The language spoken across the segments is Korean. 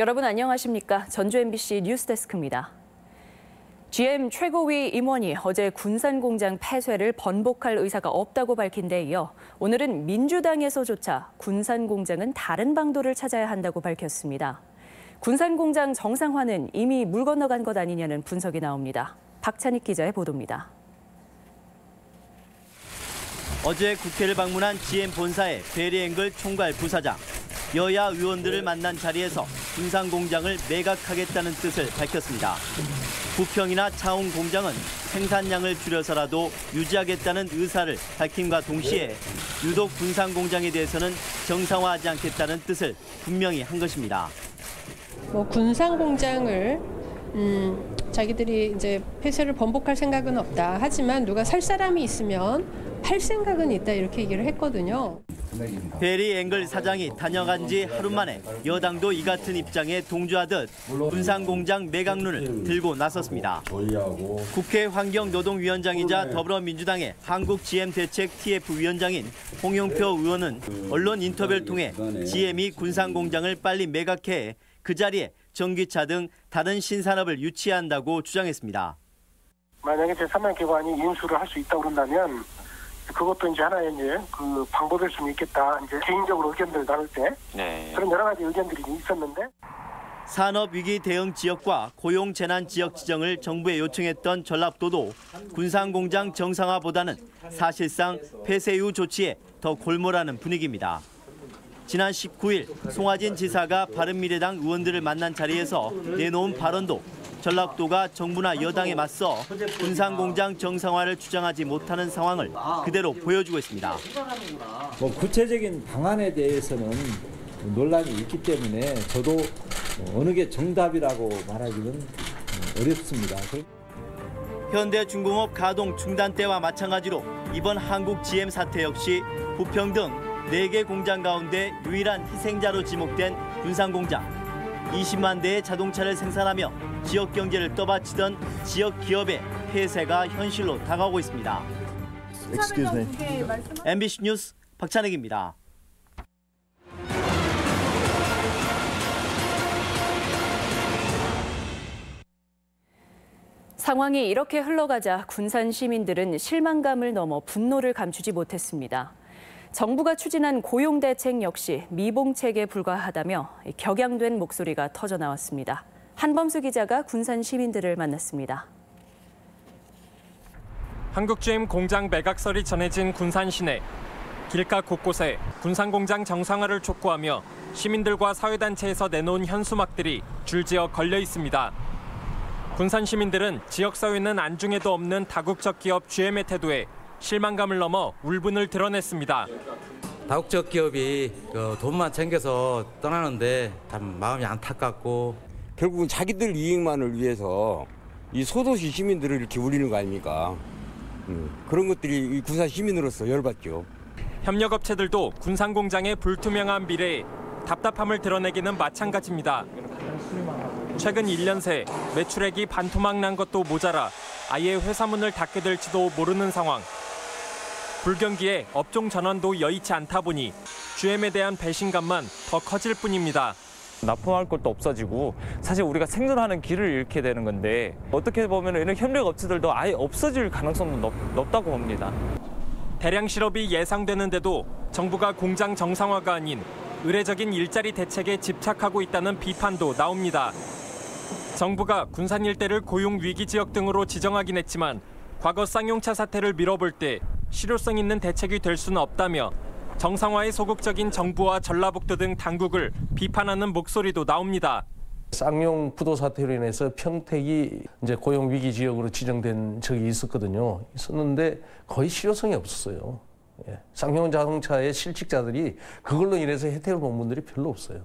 여러분 안녕하십니까? 전주 MBC 뉴스데스크입니다. GM 최고위 임원이 어제 군산 공장 폐쇄를 번복할 의사가 없다고 밝힌 데 이어 오늘은 민주당에서조차 군산 공장은 다른 방도를 찾아야 한다고 밝혔습니다. 군산 공장 정상화는 이미 물 건너간 것 아니냐는 분석이 나옵니다. 박찬익 기자의 보도입니다. 어제 국회를 방문한 GM 본사의 베리앵글 총괄 부사장. 여야 의원들을 만난 자리에서 군산 공장을 매각하겠다는 뜻을 밝혔습니다. 부평이나 차홍 공장은 생산량을 줄여서라도 유지하겠다는 의사를 밝힘과 동시에 유독 군산 공장에 대해서는 정상화하지 않겠다는 뜻을 분명히 한 것입니다. 뭐 군산 공장을 음, 자기들이 이제 폐쇄를 번복할 생각은 없다. 하지만 누가 살 사람이 있으면 팔 생각은 있다 이렇게 얘기를 했거든요. 베리 앵글 사장이 다녀간 지 하루 만에 여당도 이 같은 입장에 동조하듯 군산 공장 매각론을 들고 나섰습니다. 국회 환경노동위원장이자 더불어민주당의 한국 GM 대책 TF 위원장인 홍영표 의원은 언론 인터뷰를 통해 GM이 군산 공장을 빨리 매각해 그 자리에 전기차 등 다른 신산업을 유치한다고 주장했습니다. 만약에 제3의 기관이 인수를 할 수 있다고 그런다면 그것도 이제 하나의 이제 그 방법일 수는 있겠다. 이제 개인적으로 의견들 나눌 때 네. 그런 여러 가지 의견들이 있었는데 산업 위기 대응 지역과 고용 재난 지역 지정을 정부에 요청했던 전라도도 군산 공장 정상화보다는 사실상 폐쇄 이후 조치에 더 골몰하는 분위기입니다. 지난 19일 송하진 지사가 바른미래당 의원들을 만난 자리에서 내놓은 발언도 전라도가 정부나 여당에 맞서 군산 공장 정상화를 주장하지 못하는 상황을 그대로 보여주고 있습니다. 뭐 구체적인 방안에 대해서는 논란이 있기 때문에 저도 어느 게 정답이라고 말하기는 어렵습니다. 현대중공업 가동 중단 때와 마찬가지로 이번 한국 GM 사태 역시 부평 등 4개 공장 가운데 유일한 희생자로 지목된 군산 공장. 20만 대의 자동차를 생산하며 지역 경제를 떠받치던 지역 기업의 폐쇄가 현실로 다가오고 있습니다. MBC 뉴스 박찬익입니다. 상황이 이렇게 흘러가자 군산 시민들은 실망감을 넘어 분노를 감추지 못했습니다. 정부가 추진한 고용 대책 역시 미봉책에 불과하다며 격양된 목소리가 터져 나왔습니다. 한범수 기자가 군산 시민들을 만났습니다. 한국GM 공장 매각설이 전해진 군산 시내. 길가 곳곳에 군산 공장 정상화를 촉구하며 시민들과 사회단체에서 내놓은 현수막들이 줄지어 걸려 있습니다. 군산 시민들은 지역사회는 안중에도 없는 다국적 기업 GM의 태도에 실망감을 넘어 울분을 드러냈습니다. 다국적 기업이 그 돈만 챙겨서 떠나는데 참 마음이 안타깝고 결국은 자기들 이익만을 위해서 이 소도시 시민들을 이렇게 울리는 거 아닙니까? 음, 그런 것들이 이 군산 시민으로서 열받죠. 협력업체들도 군산 공장의 불투명한 미래에 답답함을 드러내기는 마찬가지입니다. 최근 1년 새 매출액이 반토막 난 것도 모자라 아예 회사 문을 닫게 될지도 모르는 상황. 불경기에 업종 전환도 여의치 않다 보니 GM에 대한 배신감만 더 커질 뿐입니다. 납품할 것도 없어지고 사실 우리가 생존하는 길을 잃게 되는 건데 어떻게 보면 이런 협력 업체들도 아예 없어질 가능성도 높, 높다고 봅니다. 대량 실업이 예상되는데도 정부가 공장 정상화가 아닌 의례적인 일자리 대책에 집착하고 있다는 비판도 나옵니다. 정부가 군산 일대를 고용 위기 지역 등으로 지정하긴 했지만 과거 쌍용차 사태를 밀어볼 때 실효성 있는 대책이 될 수는 없다며 정상화에 소극적인 정부와 전라북도 등 당국을 비판하는 목소리도 나옵니다. 쌍용 부도 사태로 인해서 평택이 이제 고용 위기 지역으로 지정된 적이 있었거든요. 있었는데 거의 실효성이 없었어요. 예. 쌍용 자동차의 실직자들이 그걸로 인해서 혜택을 본 분들이 별로 없어요.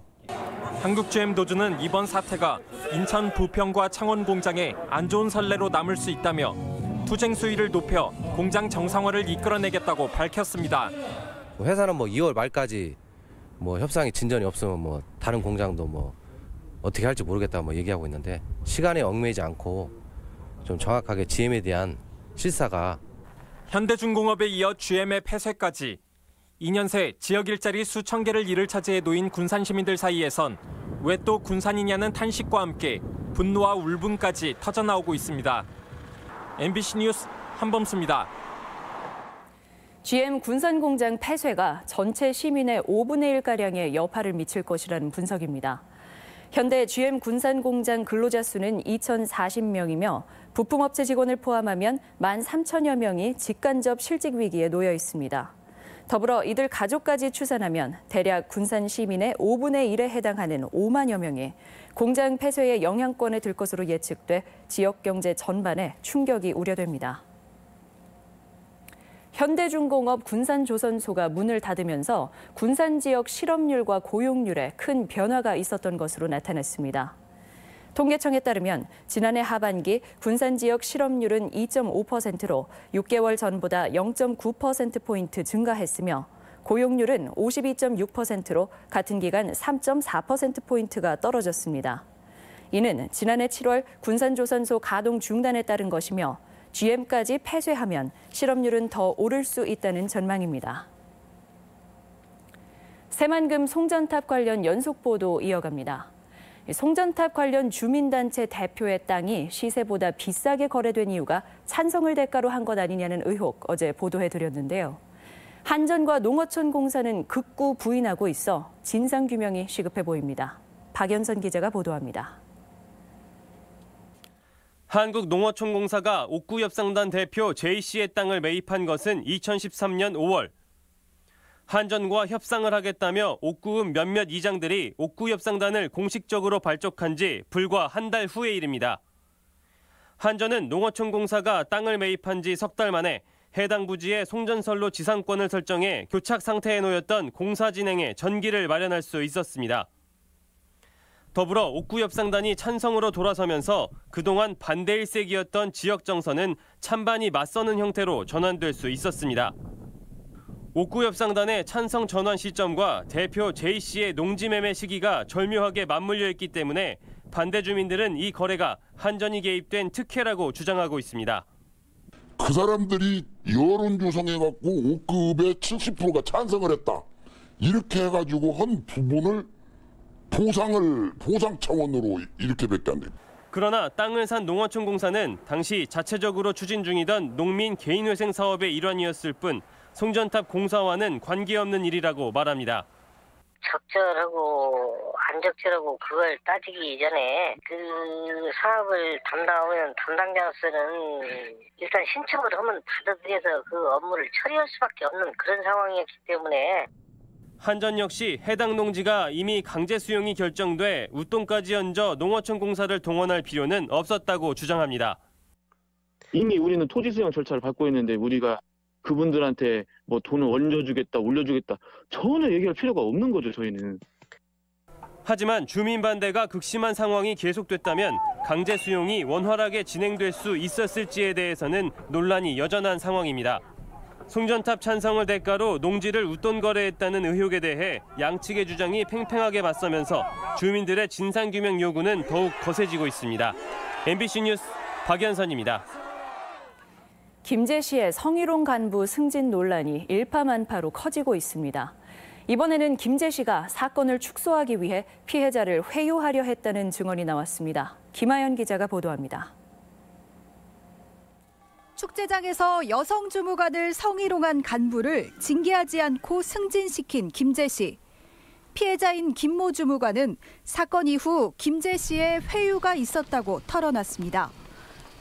한국GM 도주는 이번 사태가 인천 부평과 창원 공장에 안 좋은 선례로 남을 수 있다며 투쟁 수위를 높여 공장 정상화를 이끌어내겠다고 밝혔습니다. 회사는 뭐 2월 말까지 뭐 협상이 진전이 없으면 뭐 다른 공장도 뭐 어떻게 할지 모르겠다 뭐 얘기하고 있는데 시간에 얽매이지 않고 좀 정확하게 GM에 대한 실사가 현대중공업에 이어 GM의 폐쇄까지 2년 새 지역 일자리 수천 개를 이를 차지해 놓인 군산 시민들 사이에선 왜 또 군산이냐는 탄식과 함께 분노와 울분까지 터져나오고 있습니다. MBC 뉴스 한범수입니다. GM 군산 공장 폐쇄가 전체 시민의 5분의 1가량의 여파를 미칠 것이라는 분석입니다. 현대 GM 군산 공장 근로자 수는 2,040명이며 부품업체 직원을 포함하면 1만 3천여 명이 직간접 실직 위기에 놓여 있습니다. 더불어 이들 가족까지 추산하면 대략 군산 시민의 5분의 1에 해당하는 5만여 명이 공장 폐쇄의 영향권에 들 것으로 예측돼 지역 경제 전반에 충격이 우려됩니다. 현대중공업 군산조선소가 문을 닫으면서 군산 지역 실업률과 고용률에 큰 변화가 있었던 것으로 나타났습니다. 통계청에 따르면 지난해 하반기 군산 지역 실업률은 2.5%로 6개월 전보다 0.9%포인트 증가했으며 고용률은 52.6%로 같은 기간 3.4%포인트가 떨어졌습니다. 이는 지난해 7월 군산조선소 가동 중단에 따른 것이며 GM까지 폐쇄하면 실업률은 더 오를 수 있다는 전망입니다. 새만금 송전탑 관련 연속 보도 이어갑니다. 송전탑 관련 주민단체 대표의 땅이 시세보다 비싸게 거래된 이유가 찬성을 대가로 한 것 아니냐는 의혹 어제 보도해드렸는데요. 한전과 농어촌 공사는 극구 부인하고 있어 진상규명이 시급해 보입니다. 박연선 기자가 보도합니다. 한국농어촌공사가 옥구협상단 대표 J씨의 땅을 매입한 것은 2013년 5월. 한전과 협상을 하겠다며 옥구읍 몇몇 이장들이 옥구협상단을 공식적으로 발족한 지 불과 한 달 후의 일입니다. 한전은 농어촌공사가 땅을 매입한 지 석 달 만에 해당 부지에 송전선로 지상권을 설정해 교착 상태에 놓였던 공사 진행에 전기를 마련할 수 있었습니다. 더불어 옥구협 상단이 찬성으로 돌아서면서 그동안 반대 일색이었던 지역 정서는 찬반이 맞서는 형태로 전환될 수 있었습니다. 옥구협 상단의 찬성 전환 시점과 대표 J씨의 농지 매매 시기가 절묘하게 맞물려 있기 때문에 반대 주민들은 이 거래가 한전이 개입된 특혜라고 주장하고 있습니다. 그 사람들이 여론 조성해갖고 5급의 70%가 찬성을 했다. 이렇게 해가지고 한 부분을 보상을 보상 차원으로 이렇게밖에 안 됩니다. 그러나 땅을 산 농어촌 공사는 당시 자체적으로 추진 중이던 농민 개인회생 사업의 일환이었을 뿐 송전탑 공사와는 관계없는 일이라고 말합니다. 적절하고 안 적절하고 그걸 따지기 이전에 그 사업을 담당하면 담당자로서는 일단 신청을 하면 받아들여서 그 업무를 처리할 수밖에 없는 그런 상황이었기 때문에 한전 역시 해당 농지가 이미 강제 수용이 결정돼 웃돈까지 얹어 농어촌 공사를 동원할 필요는 없었다고 주장합니다. 이미 우리는 토지 수용 절차를 밟고 있는데 우리가 그분들한테 뭐 돈을 얹어주겠다, 올려주겠다 전혀 얘기할 필요가 없는 거죠 저희는. 하지만 주민 반대가 극심한 상황이 계속됐다면 강제 수용이 원활하게 진행될 수 있었을지에 대해서는 논란이 여전한 상황입니다. 송전탑 찬성을 대가로 농지를 웃돈 거래했다는 의혹에 대해 양측의 주장이 팽팽하게 맞서면서 주민들의 진상규명 요구는 더욱 거세지고 있습니다. MBC 뉴스 박연선입니다. 김제시의 성희롱 간부 승진 논란이 일파만파로 커지고 있습니다. 이번에는 김제시가 사건을 축소하기 위해 피해자를 회유하려 했다는 증언이 나왔습니다. 김하연 기자가 보도합니다. 축제장에서 여성 주무관을 성희롱한 간부를 징계하지 않고 승진시킨 김재 씨. 피해자인 김모 주무관은 사건 이후 김재 씨의 회유가 있었다고 털어놨습니다.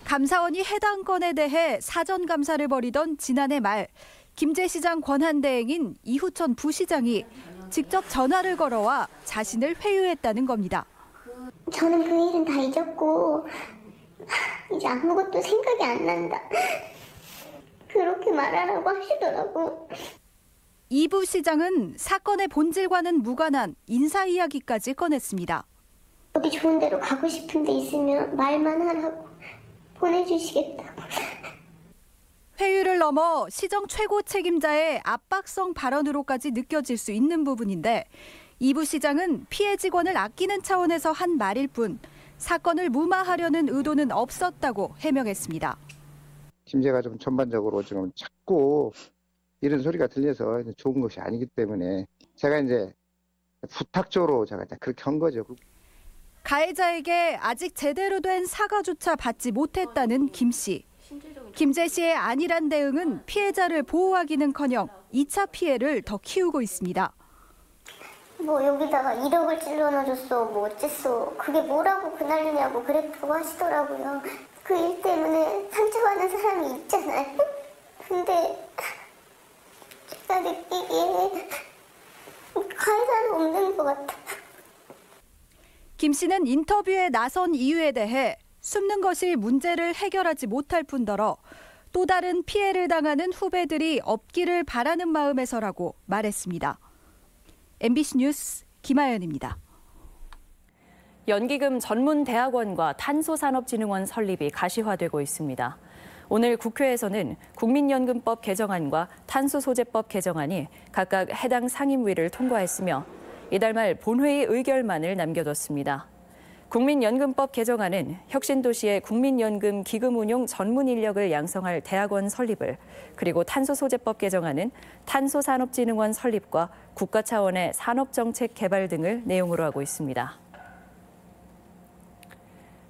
감사원이 해당 건에 대해 사전 감사를 벌이던 지난해 말 김재 시장 권한대행인 이후천 부시장이 직접 전화를 걸어와 자신을 회유했다는 겁니다. 저는 그 일은 다 잊었고 이제 아무것도 생각이 안 난다. 그렇게 말하라고 하시더라고. 이부 시장은 사건의 본질과는 무관한 인사 이야기까지 꺼냈습니다. 어디 좋은 데로 가고 싶은 데 있으면 말만 하라고 보내주시겠다고. 회유를 넘어 시정 최고 책임자의 압박성 발언으로까지 느껴질 수 있는 부분인데 이부 시장은 피해 직원을 아끼는 차원에서 한 말일 뿐 사건을 무마하려는 의도는 없었다고 해명했습니다. 김제가 좀 전반적으로 지금 자꾸 이런 소리가 들려서 좋은 것이 아니기 때문에 제가 이제 부탁조로 제가 그렇게 한 거죠. 가해자에게 아직 제대로 된 사과조차 받지 못했다는 김 씨. 김재 씨의 안일한 대응은 피해자를 보호하기는커녕 2차 피해를 더 키우고 있습니다. 뭐 여기다가 1억을 찔러 넣어줬어 뭐 어쨌어. 그게 뭐라고 그 난리냐고 그랬다고 하시더라고요. 그 일 때문에 상처받는 사람이 있잖아요. 근데 제가 느끼기에 가해자는 없는 것 같아요 김 씨는 인터뷰에 나선 이유에 대해 숨는 것이 문제를 해결하지 못할 뿐더러 또 다른 피해를 당하는 후배들이 없기를 바라는 마음에서라고 말했습니다. MBC 뉴스 김아연입니다. 연기금 전문 대학원과 탄소산업진흥원 설립이 가시화되고 있습니다. 오늘 국회에서는 국민연금법 개정안과 탄소소재법 개정안이 각각 해당 상임위를 통과했으며 이달 말 본회의 의결만을 남겨뒀습니다. 국민연금법 개정안은 혁신도시의 국민연금 기금 운용 전문 인력을 양성할 대학원 설립을 그리고 탄소소재법 개정안은 탄소산업진흥원 설립과 국가 차원의 산업정책 개발 등을 내용으로 하고 있습니다.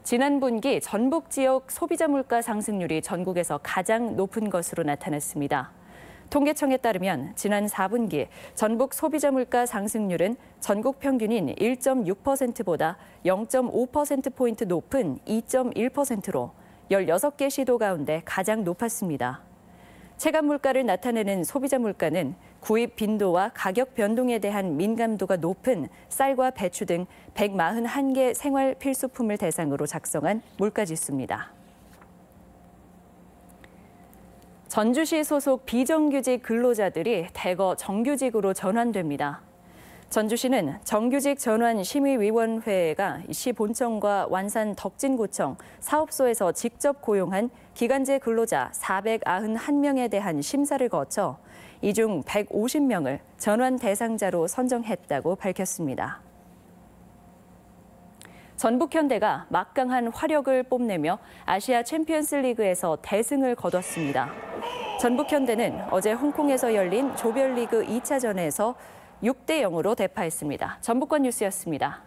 지난 분기 전북 지역 소비자 물가 상승률이 전국에서 가장 높은 것으로 나타났습니다. 통계청에 따르면 지난 4분기 전북 소비자 물가 상승률은 전국 평균인 1.6%보다 0.5%포인트 높은 2.1%로 16개 시도 가운데 가장 높았습니다. 체감 물가를 나타내는 소비자 물가는 구입 빈도와 가격 변동에 대한 민감도가 높은 쌀과 배추 등 141개 생활 필수품을 대상으로 작성한 물가 지수입니다. 전주시 소속 비정규직 근로자들이 대거 정규직으로 전환됩니다. 전주시는 정규직 전환 심의위원회가 시 본청과 완산 덕진구청 사업소에서 직접 고용한 기간제 근로자 491명에 대한 심사를 거쳐 이 중 150명을 전환 대상자로 선정했다고 밝혔습니다. 전북현대가 막강한 화력을 뽐내며 아시아 챔피언스 리그에서 대승을 거뒀습니다. 전북현대는 어제 홍콩에서 열린 조별리그 2차전에서 6대 0으로 대파했습니다. 전북권 뉴스였습니다.